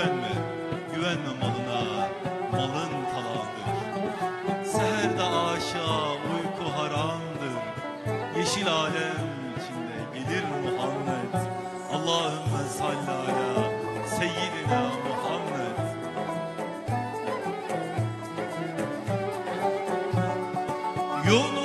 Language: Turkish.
güvenme, güvenme malına, malın talandır. Seherde aşağı uyku haramdır, yeşil alem içinde gelir Muhammed. Allahümme salli ala seyyidina Muhammed. Yolun